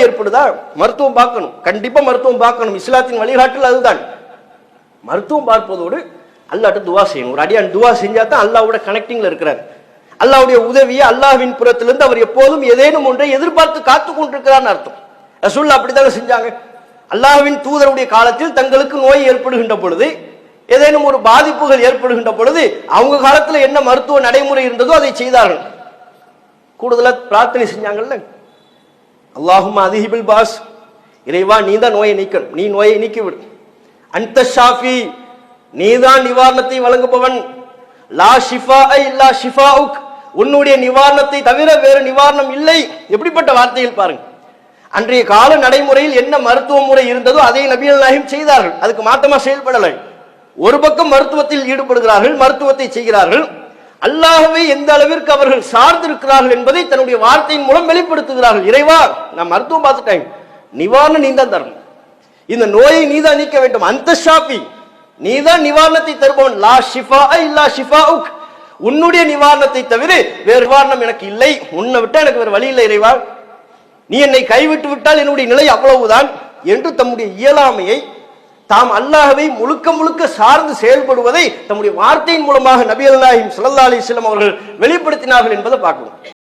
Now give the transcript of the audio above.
நோய் ஏற்படுதா? மருத்துவம் பார்க்கணும். கண்டிப்பா மருத்துவம் பார்க்கணும். இஸ்லாத்தின் வழிகாட்டில் அதுதான். மருத்துவம் பார்ப்பதோடு அல்லாட்ட துவா செய்யணும். ஒரு அடியான் துவா செஞ்சா தான் அல்லாவோட கனெக்டிங்ல இருக்கிறார். அல்லாவுடைய உதவியை அல்லாவின் புறத்திலிருந்து அவர் எப்போதும் ஏதேனும் ஒன்றை எதிர்பார்த்து காத்து கொண்டிருக்கிறான்னு அர்த்தம். ரசூல்லா அப்படித்தானே செஞ்சாங்க? அல்லாஹ்வின் தூதருடைய காலத்தில் தங்களுக்கு நோய் ஏற்படுகின்ற பொழுது ஏதேனும் ஒரு பாதிப்புகள் ஏற்படுகின்ற பொழுது அவங்க காலத்துல என்ன மருத்துவ நடைமுறை இருந்ததோ அதை செய்தார்கள். கூடுதலா பிரார்த்தனை செஞ்சாங்கல்ல? அல்லாஹும் அதிஹிபில் பாஸ். இறைவா நீ தான் நோயை நீக்கணும். நீ நோயை நீக்கிவிடு. அந்த ஷாஃபி நீதான் நிவாரணத்தை வழங்குபவன். லா ஷிஃபா இல்லா உக் உன்னுடைய நிவாரணத்தை தவிர வேறு நிவாரணம் இல்லை. எப்படிப்பட்ட வார்த்தையில் பாருங்க. அன்றைய கால நடைமுறையில் என்ன மருத்துவ முறை இருந்ததோ அதை நபிகள் நாயகம் செய்தார்கள். அதுக்கு மாற்றமா செயல்படலை. ஒரு பக்கம் மருத்துவத்தில் ஈடுபடுகிறார்கள் மருத்துவத்தை செய்கிறார்கள். அல்லாகவே எந்த அளவிற்கு அவர்கள் சார்ந்திருக்கிறார்கள் என்பதை தன்னுடைய வார்த்தையின் மூலம் வெளிப்படுத்துகிறார்கள். இறைவா நான் மருத்துவம் பார்த்துட்டேன். நிவாரணம் நீ தான் தரணும் இந்த நோயை நீதான் நீக்க வேண்டும். அந்த ஷாஃபி நீதான் நிவாரணத்தை தருபவன். லா ஷிஃபா இல்லா உக் உன்னுடைய நிவாரணத்தை தவிர வேறு நிவாரணம் எனக்கு இல்லை. உன்னை விட்டா எனக்கு வேறு வழி இல்லை இறைவா. நீ என்னை கைவிட்டு விட்டால் என்னுடைய நிலை அவ்வளவுதான். என்று தம்முடைய இயலாமையை தாம் அல்லாஹவை முழுக்க முழுக்க சார்ந்து செயல்படுவதை தம்முடைய வார்த்தையின் மூலமாக நபி அல்லாஹிம் ஸல்லல்லாஹு அலைஹி அவர்கள் வெளிப்படுத்தினார்கள் என்பதை பார்க்கணும்.